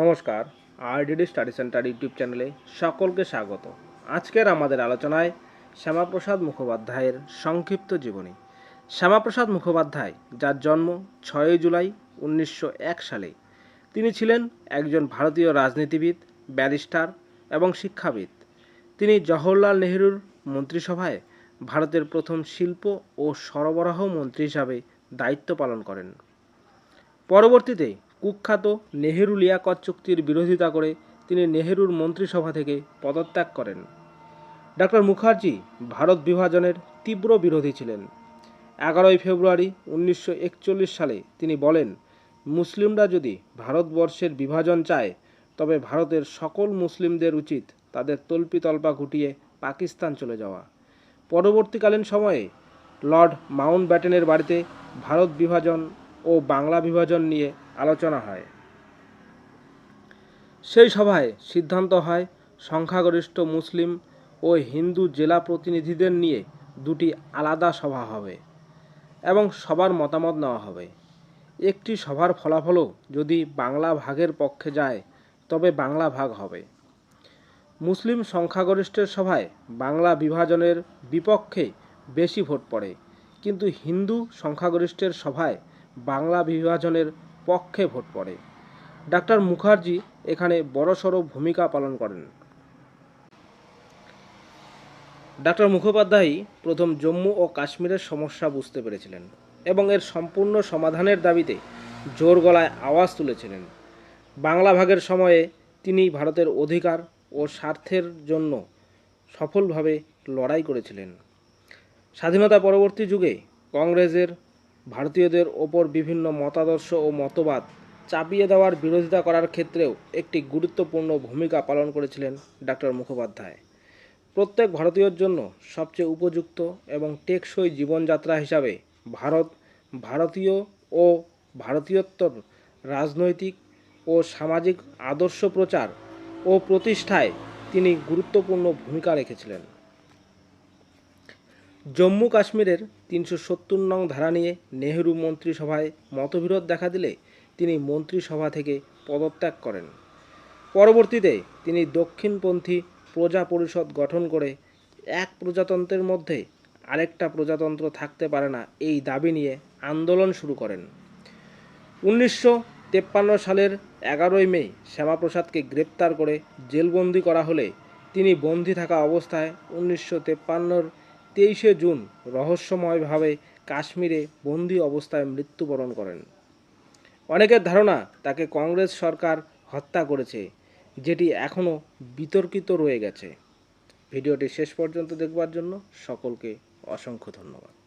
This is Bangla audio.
নমস্কার আরডিডি স্টাডি সেন্টার ইউটিউব চ্যানেলে সকলকে স্বাগত। আজকের আমাদের আলোচনায় শ্যামাপ্রসাদ মুখোপাধ্যায়ের সংক্ষিপ্ত জীবনী। শ্যামাপ্রসাদ মুখোপাধ্যায়, যার জন্ম ছয়ই জুলাই উনিশশো এক সালে। তিনি ছিলেন একজন ভারতীয় রাজনীতিবিদ, ব্যারিস্টার এবং শিক্ষাবিদ। তিনি জওহরলাল নেহেরুর মন্ত্রিসভায় ভারতের প্রথম শিল্প ও সরবরাহ মন্ত্রী হিসাবে দায়িত্ব পালন করেন। পরবর্তীতে কুখ্যাত নেহেরু লিয়াকত চুক্তির বিরোধিতা করে তিনি নেহেরুর মন্ত্রিসভা থেকে পদত্যাগ করেন। ডক্টর মুখার্জি ভারত বিভাজনের তীব্র বিরোধী ছিলেন। এগারোই ফেব্রুয়ারি উনিশশো একচল্লিশ সালে তিনি বলেন, মুসলিমরা যদি ভারতবর্ষের বিভাজন চায়, তবে ভারতের সকল মুসলিমদের উচিত তাদের তল্পিতল্পা গুটিয়ে পাকিস্তান চলে যাওয়া। পরবর্তীকালীন সময়ে লর্ড মাউন্ট ব্যাটেনের বাড়িতে ভারত বিভাজন ও বাংলা বিভাজন নিয়ে আলোচনা হয়। সেই সভায় সিদ্ধান্ত হয়, সংখ্যাগরিষ্ঠ মুসলিম ও হিন্দু জেলা প্রতিনিধিদের নিয়ে দুটি আলাদা সভা হবে এবং সবার মতামত নেওয়া হবে। একটি সভার ফলাফলও যদি বাংলা ভাগের পক্ষে যায়, তবে বাংলা ভাগ হবে। মুসলিম সংখ্যাগরিষ্ঠের সভায় বাংলা বিভাজনের বিপক্ষে বেশি ভোট পড়ে, কিন্তু হিন্দু সংখ্যাগরিষ্ঠের সভায় বাংলা বিভাজনের পক্ষে ভোট পড়ে। ডাক্তার মুখার্জি এখানে বড়সড় ভূমিকা পালন করেন। ডাক্তার মুখোপাধ্যায় প্রথম জম্মু ও কাশ্মীরের সমস্যা বুঝতে পেরেছিলেন এবং এর সম্পূর্ণ সমাধানের দাবিতে জোর গলায় আওয়াজ তুলেছিলেন। বাংলা ভাগের সময়ে তিনি ভারতের অধিকার ও স্বার্থের জন্য সফলভাবে লড়াই করেছিলেন। স্বাধীনতা পরবর্তী যুগে কংগ্রেসের ভারতীয়দের ওপর বিভিন্ন মতাদর্শ ও মতবাদ চাপিয়ে দেওয়ার বিরোধিতা করার ক্ষেত্রেও একটি গুরুত্বপূর্ণ ভূমিকা পালন করেছিলেন ডক্টর মুখোপাধ্যায়। প্রত্যেক ভারতীয়র জন্য সবচেয়ে উপযুক্ত এবং টেকসই জীবনযাত্রা হিসাবে ভারত ভারতীয় ও ভারতীয়ত্বর রাজনৈতিক ও সামাজিক আদর্শ প্রচার ও প্রতিষ্ঠায় তিনি গুরুত্বপূর্ণ ভূমিকা রেখেছিলেন। জম্মু কাশ্মীরের তিনশো সত্তর নং ধারা নিয়ে নেহেরু মন্ত্রিসভায় মতবিরোধ দেখা দিলে তিনি মন্ত্রিসভা থেকে পদত্যাগ করেন। পরবর্তীতে তিনি দক্ষিণপন্থী প্রজা পরিষদ গঠন করে এক প্রজাতন্ত্রের মধ্যে আরেকটা প্রজাতন্ত্র থাকতে পারে না এই দাবি নিয়ে আন্দোলন শুরু করেন। উনিশশো তেপ্পান্ন সালের এগারোই মে শ্যামাপ্রসাদকে গ্রেপ্তার করে জেলবন্দি করা হলে তিনি বন্দি থাকা অবস্থায় উনিশশো তেপ্পান্নর তেইশে জুন রহস্যময়ভাবে কাশ্মীরে বন্দি অবস্থায় মৃত্যুবরণ করেন। অনেকের ধারণা তাকে কংগ্রেস সরকার হত্যা করেছে, যেটি এখনও বিতর্কিত রয়ে গেছে। ভিডিওটি শেষ পর্যন্ত দেখবার জন্য সকলকে অসংখ্য ধন্যবাদ।